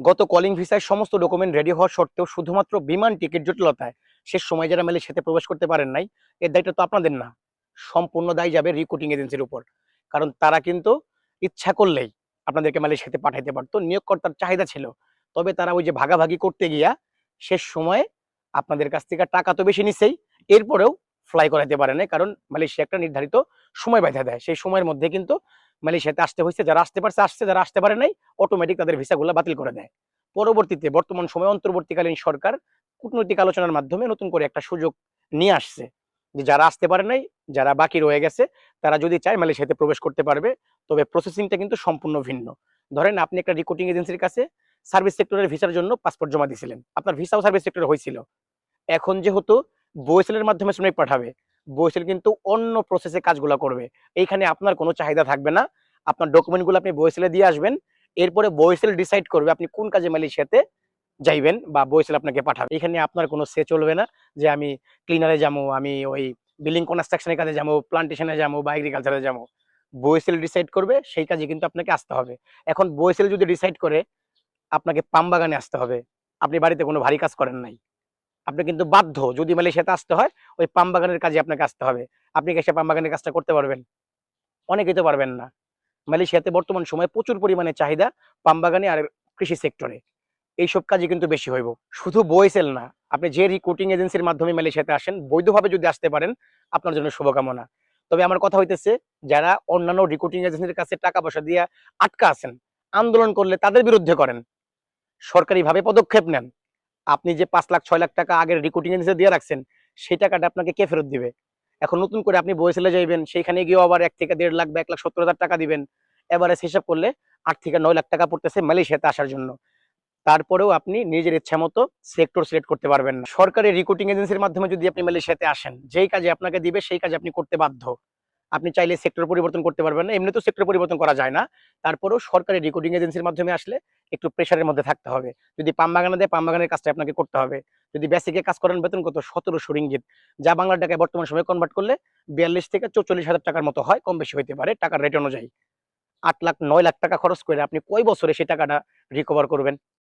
গত কলিং ভিসায় সমস্ত ডকুমেন্ট রেডি হওয়া সত্ত্বেও শুধুমাত্র বিমান টিকিট জটিলতায় শেষ সময় যারা মালয়েশিয়াতে প্রবেশ করতে পারেন নাই, এর দায়িত্ব তো আপনাদের না। সম্পূর্ণ দায় যাবে রিক্রুটিং এজেন্সির উপর। কারণ তারা কিন্তু ইচ্ছা করলেই আপনাদেরকে মালয়েশিয়াতে পাঠাইতে পারতো, নিয়োগকর্তার চাহিদা ছিল। তবে তারা ওই যে ভাগাভাগি করতে গিয়া শেষ সময়ে আপনাদের কাছ থেকে টাকা তো বেশি নিচ্ছেই এরপরেও ফ্লাই করাইতে পারে না কারণ মালয়েশিয়া একটা নির্ধারিত সময় বাধা দেয়। সেই সময়ের মধ্যে কিন্তু মালয়েশিয়াতে আসতে হয়েছে যারা আসতে পারছে, আসছে, যারা আসতে পারে নাই অটোমেটিক তাদের ভিসাগুলো বাতিল করে দেয়। পরবর্তীতে বর্তমান সময় অন্তর্বর্তীকালীন সরকার কূটনৈতিক আলোচনার মাধ্যমে নতুন করে একটা সুযোগ নিয়ে আসছে যে যারা আসতে পারে নাই, যারা বাকি রয়ে গেছে, তারা যদি চায় মালয়েশিয়াতে প্রবেশ করতে পারবে, তবে প্রসেসিংটা কিন্তু সম্পূর্ণ ভিন্ন। ধরেন আপনি একটা রিক্রুটিং এজেন্সির কাছে সার্ভিস সেক্টরের ভিসার জন্য পাসপোর্ট জমা দিয়েছিলেন আপনার ভিসাও সার্ভিস সেক্টরে হয়েছিল এখন যেহেতু বইসেলের মাধ্যমে শ্রমিক পাঠাবে বইসেল কিন্তু অন্য প্রসেসে কাজগুলো করবে। এইখানে আপনার কোনো চাহিদা থাকবে না। আপনার ডকুমেন্টগুলো আপনি বইসেলে দিয়ে আসবেন। এরপরে বইসেল ডিসাইড করবে আপনি কোন কাজে মালয়েশিয়াতে যাইবেন বা বইসেল আপনাকে পাঠাবে। এখানে আপনার কোনো সে চলবে না যে আমি ক্লিনারে যাব, আমি ওই বিল্ডিং কনস্ট্রাকশনের কাজে যাব প্লান্টেশনে যাব বা এগ্রিকালচারে যাব। বইসেল ডিসাইড করবে, সেই কাজে কিন্তু আপনাকে আসতে হবে। এখন বইসেল যদি ডিসাইড করে, আপনাকে পাম বাগানে আসতে হবে। আপনি বাড়িতে কোনো ভারী কাজ করেন নাই। আপনি কিন্তু বাধ্য যদি মালয়েশিয়াতে আসতে হয়, ওই পাম বাগানের কাজে আপনাকে আসতে হবে। আপনি কি সে পাম বাগানের কাজটা করতে পারবেন? অনেকেই তো পারবেন না। মালয়েশিয়াতে বর্তমান সময়ে প্রচুর পরিমাণে চাহিদা পাম বাগানে আর কৃষি সেক্টরে। এইসব কাজে কিন্তু বেশি হইব। শুধু বইসেল না, আপনি যে রিক্রুটিং এজেন্সির মাধ্যমে মালয়েশিয়াতে আসেন, বৈধভাবে যদি আসতে পারেন, আপনার জন্য শুভকামনা। তবে আমার কথা হইতেছে, যারা অন্যান্য রিক্রুটিং এজেন্সির কাছে টাকা পয়সা দিয়ে আটকা আছেন, আন্দোলন করলে তাদের বিরুদ্ধে করেন। সরকারিভাবে পদক্ষেপ নেন। আপনি যে পাঁচ লাখ, ছয় লাখ টাকা আগের রিক্রুটিং এজেন্সি দিয়ে রাখছেন, সেই টাকাটা আপনাকে কে ফেরত দিবে? এখন নতুন করে আপনি বইসেলে যাইবেন, সেইখানে গিয়েও আবার এক থেকে দেড় লাখ বা এক লাখ সত্তর হাজার টাকা দিবেন। এবারে হিসাব করলে আট থেকে নয় লাখ টাকা পড়তেছে মালয়েশিয়াতে আসার জন্য। তারপরেও আপনি নিজের ইচ্ছা মতো সেক্টর সিলেক্ট করতে পারবেন না। সরকারি রিক্রুটিং এজেন্সির মাধ্যমে যদি আপনি মালয়েশিয়াতে আসেন, যেই কাজে আপনাকে দিবে, সেই কাজে আপনি করতে বাধ্য। আপনি চাইলে সেক্টর পরিবর্তন করতে পারবেন না এমনি তো সেক্টর পরিবর্তন করা যায় না। তারপরেও সরকারি রিক্রুটিং এজেন্সির মাধ্যমে আসলে একটু প্রেশারের মধ্যে থাকতে হবে। যদি পাম বাগানে দেয়, পাম বাগানের কাজটা আপনাকে করতে হবে। যদি বেসিকে কাজ করেন, বেতন কত? সতেরোশো রিঙ্গিত। যা বাংলা টাকায় বর্তমান সময়ে কনভার্ট করলে বিয়াল্লিশ থেকে চৌচল্লিশ হাজার টাকার মতো হয়, কম বেশি হইতে পারে। টাকার রেট অনুযায়ী। আট লাখ, নয় লাখ টাকা খরচ করে আপনি কয় বছরে সেই টাকাটা রিকভার করবেন?